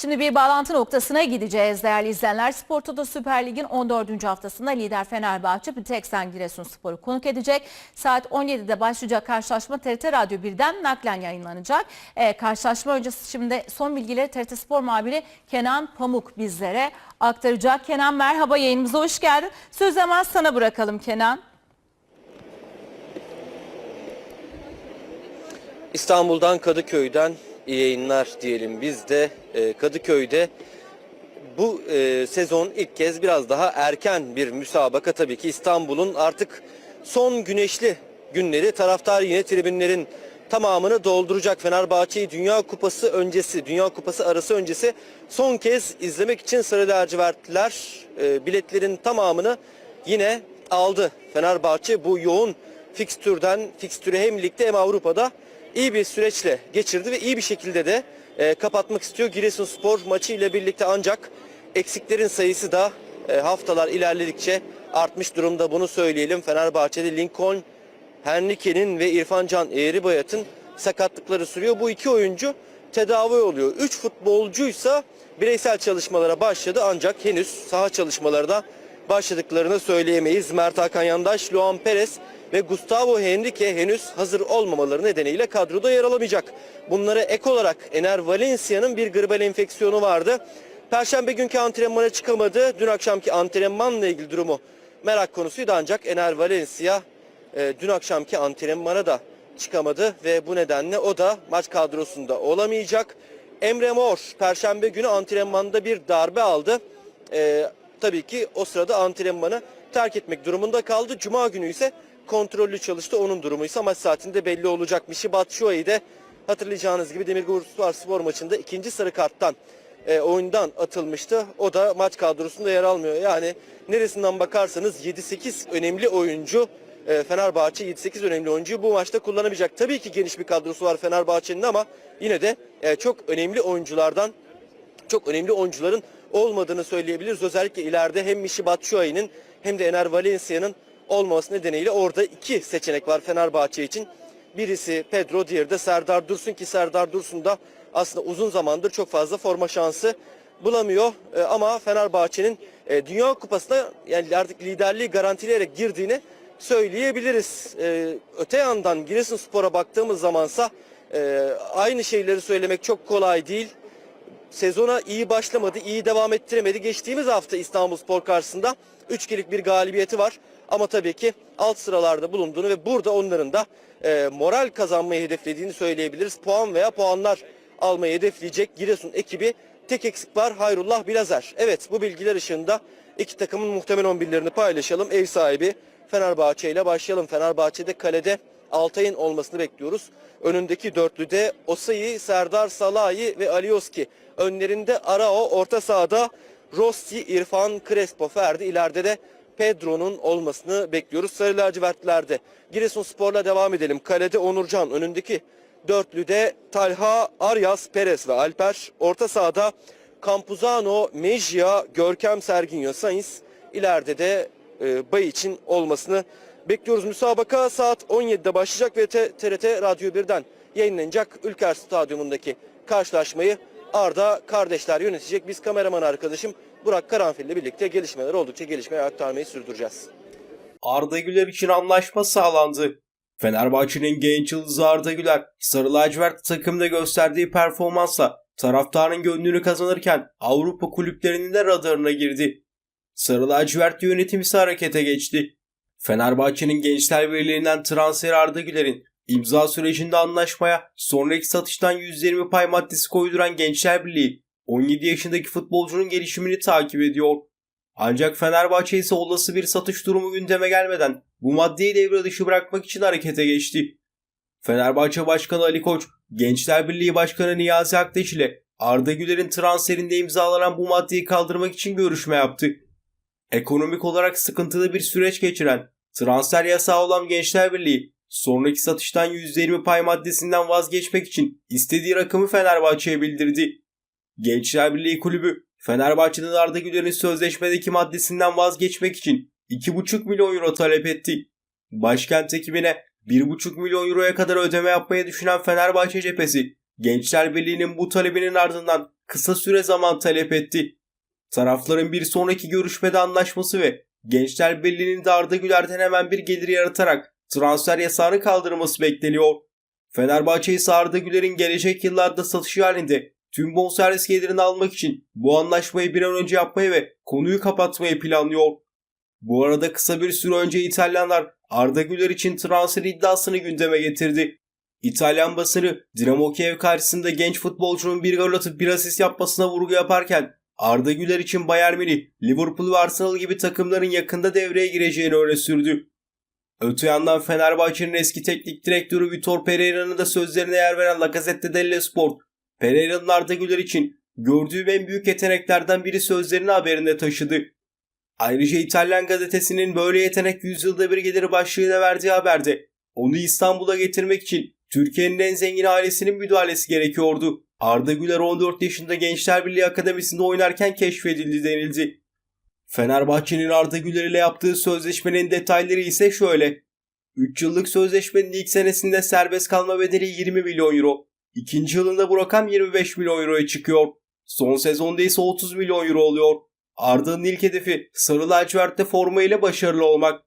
Şimdi bir bağlantı noktasına gideceğiz değerli izleyenler. Spor Toto Süper Lig'in 14. haftasında lider Fenerbahçe Biteksen Giresunspor'u konuk edecek. Saat 17'de başlayacak karşılaşma TRT Radyo 1'den naklen yayınlanacak. Ee, karşılaşma öncesi şimdi son bilgileri TRT Spor muhabiri Kenan Pamuk bizlere aktaracak. Kenan merhaba yayınımıza hoş geldin. Sözü hemen sana bırakalım Kenan. İstanbul'dan Kadıköy'den iyi yayınlar diyelim biz de Ee, Kadıköy'de. Bu e, sezon ilk kez biraz daha erken bir müsabaka. Tabii ki İstanbul'un artık son güneşli günleri. Taraftar yine tribünlerin tamamını dolduracak. Fenerbahçe'yi Dünya Kupası öncesi, Dünya Kupası arası öncesi son kez izlemek için Sarı Lacivertliler e, biletlerin tamamını yine aldı. Fenerbahçe bu yoğun fikstürden, fikstürü hem ligde hem Avrupa'da iyi bir süreçle geçirdi ve iyi bir şekilde de e, kapatmak istiyor. Giresunspor maçı ile birlikte ancak eksiklerin sayısı da e, haftalar ilerledikçe artmış durumda bunu söyleyelim. Fenerbahçe'de Lincoln Henrique'nin ve İrfan Can Eğribayat'ın sakatlıkları sürüyor. Bu iki oyuncu tedavi oluyor. Üç futbolcuysa bireysel çalışmalara başladı ancak henüz saha çalışmaları da başladıklarını söyleyemeyiz. Mert Hakan Yandaş, Luan Perez ve Gustavo Henrique henüz hazır olmamaları nedeniyle kadroda yer alamayacak. Bunlara ek olarak Ener Valencia'nın bir gribal enfeksiyonu vardı. Perşembe günkü antrenmana çıkamadı. Dün akşamki antrenmanla ilgili durumu merak konusuydu ancak Ener Valencia e, dün akşamki antrenmana da çıkamadı ve bu nedenle o da maç kadrosunda olamayacak. Emre Mor perşembe günü antrenmanda bir darbe aldı. E, tabii ki o sırada antrenmanı terk etmek durumunda kaldı. Cuma günü ise kontrollü çalıştı. Onun durumu ise maç saatinde belli olacak. Mişi Batshuayi de hatırlayacağınız gibi Demirspor spor maçında ikinci sarı karttan e, oyundan atılmıştı. O da maç kadrosunda yer almıyor. Yani neresinden bakarsanız 7-8 önemli oyuncu e, Fenerbahçe 7-8 önemli oyuncuyu bu maçta kullanamayacak. Tabii ki geniş bir kadrosu var Fenerbahçe'nin ama yine de e, çok önemli oyunculardan çok önemli oyuncuların olmadığını söyleyebiliriz. Özellikle ileride hem Mişi Batshuayi'nin hem de Ener Valencia'nın olmaması nedeniyle orada iki seçenek var Fenerbahçe için. Birisi Pedro, diğeri de Serdar Dursun ki Serdar Dursun da aslında uzun zamandır çok fazla forma şansı bulamıyor. E, ama Fenerbahçe'nin e, Dünya Kupası'na yani artık liderliği garantileyerek girdiğini söyleyebiliriz. E, öte yandan Giresunspor'a baktığımız zamansa e, aynı şeyleri söylemek çok kolay değil sezona iyi başlamadı, iyi devam ettiremedi. Geçtiğimiz hafta İstanbulspor karşısında 3-2'lik bir galibiyeti var. Ama tabii ki alt sıralarda bulunduğunu ve burada onların da e, moral kazanmayı hedeflediğini söyleyebiliriz. Puan veya puanlar almayı hedefleyecek Giresun ekibi tek eksik var Hayrullah Bilazer. Evet bu bilgiler ışığında iki takımın muhtemel 11'lerini paylaşalım. Ev sahibi Fenerbahçe ile başlayalım. Fenerbahçe'de kalede Altay'ın olmasını bekliyoruz. Önündeki dörtlüde Osayi, Serdar Salahi ve Alioski. Önlerinde Arao, orta sahada Rossi, İrfan, Crespo, Ferdi. İleride de Pedro'nun olmasını bekliyoruz. Sarı lacivertlerde. Giresunspor'la devam edelim. Kalede Onurcan, önündeki dörtlüde Talha, Arias, Perez ve Alper. Orta sahada Campuzano, Mejia, Görkem, Serginho, Sainz. İleride de e, Bay için olmasını bekliyoruz. Müsabaka saat 17'de başlayacak ve TRT Radyo 1'den yayınlanacak Ülker Stadyumundaki karşılaşmayı Arda kardeşler yönetecek. Biz kameraman arkadaşım Burak Karanfil ile birlikte gelişmeler oldukça gelişmeye aktarmayı sürdüreceğiz. Arda Güler için anlaşma sağlandı. Fenerbahçe'nin genç yıldızı Arda Güler, Sarı lacivert takımda gösterdiği performansla taraftarın gönlünü kazanırken Avrupa kulüplerinin de radarına girdi. Sarı lacivert yönetimi ise harekete geçti. Fenerbahçe'nin gençler birliğinden transfer Arda Güler'in imza sürecinde anlaşmaya sonraki satıştan %20 pay maddesi koyduran Gençler Birliği 17 yaşındaki futbolcunun gelişimini takip ediyor. Ancak Fenerbahçe ise olası bir satış durumu gündeme gelmeden bu maddeyi devre dışı bırakmak için harekete geçti. Fenerbahçe Başkanı Ali Koç, Gençler Birliği Başkanı Niyazi Aktaş ile Arda Güler'in transferinde imzalanan bu maddeyi kaldırmak için görüşme yaptı. Ekonomik olarak sıkıntılı bir süreç geçiren, transfer yasağı olan Gençler Birliği, sonraki satıştan %20 pay maddesinden vazgeçmek için istediği rakamı Fenerbahçe'ye bildirdi. Gençler Birliği Kulübü Fenerbahçe'nin Arda Güler'in sözleşmedeki maddesinden vazgeçmek için 2,5 milyon euro talep etti. Başkent ekibine 1,5 milyon euroya kadar ödeme yapmayı düşünen Fenerbahçe cephesi, Gençler Birliği'nin bu talebinin ardından kısa süre zaman talep etti. Tarafların bir sonraki görüşmede anlaşması ve Gençler Birliği'nin de Arda Güler'den hemen bir gelir yaratarak transfer yasağını kaldırması bekleniyor. Fenerbahçe ise Arda Güler'in gelecek yıllarda satışı halinde tüm bonservis gelirini almak için bu anlaşmayı bir an önce yapmayı ve konuyu kapatmayı planlıyor. Bu arada kısa bir süre önce İtalyanlar Arda Güler için transfer iddiasını gündeme getirdi. İtalyan basını Dinamo Kiev karşısında genç futbolcunun bir gol atıp bir asist yapmasına vurgu yaparken Arda Güler için Bayern Münih, Liverpool ve Arsenal gibi takımların yakında devreye gireceğini öne sürdü. Öte yandan Fenerbahçe'nin eski teknik direktörü Vitor Pereira'nın da sözlerine yer veren La Gazzetta dello Sport, Pereira'nın Arda Güler için gördüğüm en büyük yeteneklerden biri sözlerini haberinde taşıdı. Ayrıca İtalyan gazetesinin böyle yetenek yüzyılda bir gelir başlığıyla verdiği haberde onu İstanbul'a getirmek için Türkiye'nin en zengin ailesinin müdahalesi gerekiyordu. Arda Güler 14 yaşında Gençler Birliği Akademisi'nde oynarken keşfedildi denildi. Fenerbahçe'nin Arda Güler ile yaptığı sözleşmenin detayları ise şöyle. 3 yıllık sözleşmenin ilk senesinde serbest kalma bedeli 20 milyon euro. İkinci yılında bu rakam 25 milyon euroya çıkıyor. Son sezonda ise 30 milyon euro oluyor. Arda'nın ilk hedefi sarı lacivertte forma ile başarılı olmak.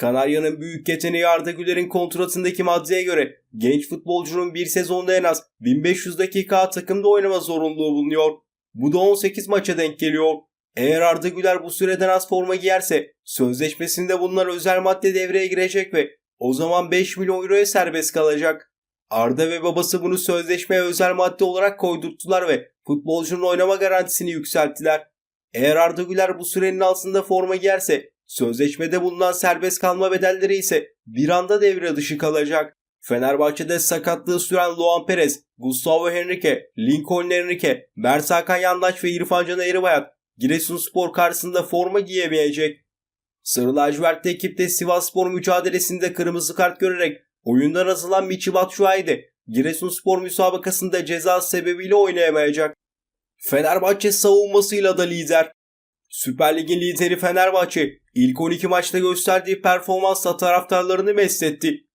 Kanarya'nın büyük yeteneği Arda Güler'in kontratındaki maddeye göre genç futbolcunun bir sezonda en az 1500 dakika takımda oynama zorunluluğu bulunuyor. Bu da 18 maça denk geliyor. Eğer Arda Güler bu süreden az forma giyerse sözleşmesinde bunlar özel madde devreye girecek ve o zaman 5 milyon euroya serbest kalacak. Arda ve babası bunu sözleşmeye özel madde olarak koydurttular ve futbolcunun oynama garantisini yükselttiler. Eğer Arda Güler bu sürenin altında forma giyerse sözleşmede bulunan serbest kalma bedelleri ise bir anda devre dışı kalacak. Fenerbahçe'de sakatlığı süren Luan Perez, Gustavo Henrique, Lincoln Henrique, Mert Hakan Yandaş ve İrfan Can Eğribayat Giresunspor karşısında forma giyemeyecek. Sarı lacivertli ekipte Sivasspor mücadelesinde kırmızı kart görerek oyundan atılan Michi Batshuayi Giresunspor müsabakasında ceza sebebiyle oynayamayacak. Fenerbahçe savunmasıyla da lider. Süper Lig'in lideri Fenerbahçe ilk 12 maçta gösterdiği performansla taraftarlarını mest etti.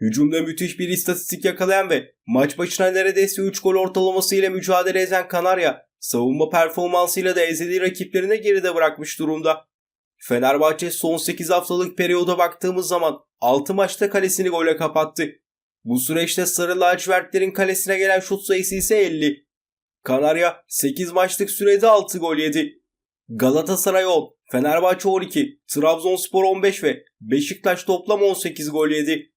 Hücumda müthiş bir istatistik yakalayan ve maç başına neredeyse 3 gol ortalaması ile mücadele eden Kanarya, savunma performansıyla da ezeli rakiplerine geride bırakmış durumda. Fenerbahçe son 8 haftalık periyoda baktığımız zaman 6 maçta kalesini gole kapattı. Bu süreçte Sarı Lacivertlerin kalesine gelen şut sayısı ise 50. Kanarya 8 maçlık sürede 6 gol yedi. Galatasaray 10, Fenerbahçe 12, Trabzonspor 15 ve Beşiktaş toplam 18 gol yedi.